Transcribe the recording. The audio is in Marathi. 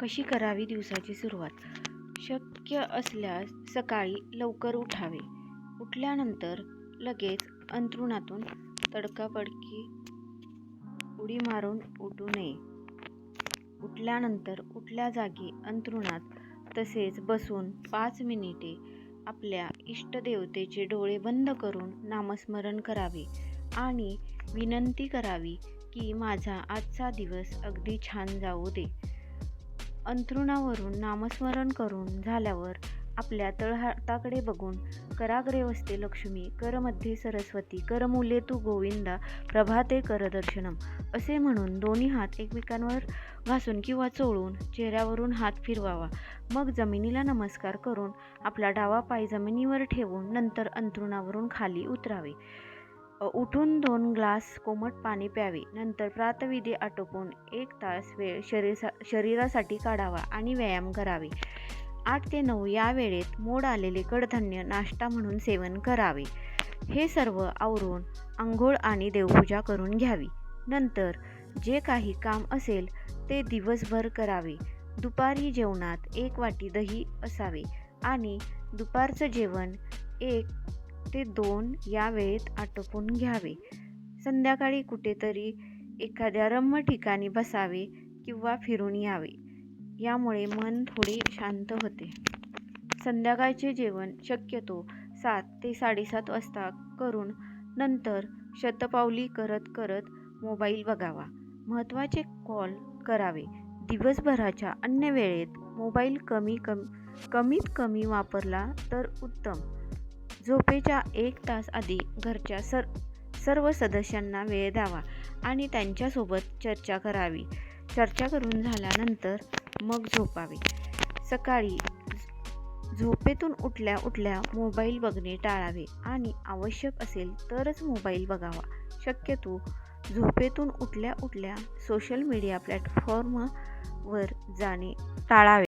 कशी करावी दिवसाची सुरुवात? शक्य असल्यास सकाळी लवकर उठावे. उठल्यानंतर लगेच अंथरुणातून तडकाफडकी उडी मारून उठू नये. उठल्यानंतर उठल्या जागी अंथरुणात तसेच बसून पाच मिनिटे आपल्या इष्टदेवतेचे डोळे बंद करून नामस्मरण करावे आणि विनंती करावी की माझा आजचा दिवस अगदी छान जाऊ दे. अंथरुणावरून नामस्मरण करून झाल्यावर आपल्या तळहाताकडे बघून कराग्रे वसते लक्ष्मी करमध्ये सरस्वती करमुले तू गोविंदा प्रभाते करदर्शनम असे म्हणून दोन्ही हात एकमेकांवर घासून किंवा चोळून चेहऱ्यावरून हात फिरवावा. मग जमिनीला नमस्कार करून आपला डावा पाय जमिनीवर ठेवून नंतर अंथरुणावरून खाली उतरावे. उठून दोन ग्लास कोमट पाणी प्यावे. नंतर प्रातविधी आटोपून एक तास वेळ शरीर शरीरासाठी काढावा आणि व्यायाम करावे. आठ ते नऊ या वेळेत मोड आलेले कडधान्य नाश्ता म्हणून सेवन करावे. हे सर्व आवरून आंघोळ आणि देवपूजा करून घ्यावी. नंतर जे काही काम असेल ते दिवसभर करावे. दुपारी जेवणात एक वाटी दही असावे आणि दुपारचं जेवण एक ते दोन या वेळेत आटोपून घ्यावे. संध्याकाळी कुठेतरी एखाद्या रम्य ठिकाणी बसावे किंवा फिरून यावे. यामुळे मन थोडे शांत होते. संध्याकाळचे जेवण शक्यतो सात ते साडेसात वाजता करून नंतर शतपावली करत करत मोबाईल बघावा. महत्त्वाचे कॉल करावे. दिवसभराच्या अन्य वेळेत मोबाईल कमी कम कमीत कमी वापरला तर उत्तम. झोपेच्या एक तास आधी घरच्या सर सर्व सदस्यांना वेळ द्यावा आणि त्यांच्यासोबत चर्चा करावी. चर्चा करून झाल्यानंतर मग झोपावे. सकाळी झोपेतून उठल्या उठल्या मोबाईल बघणे टाळावे आणि आवश्यक असेल तरच मोबाईल बघावा. शक्यतो झोपेतून उठल्या उठल्या सोशल मीडिया प्लॅटफॉर्मवर जाणे टाळावे.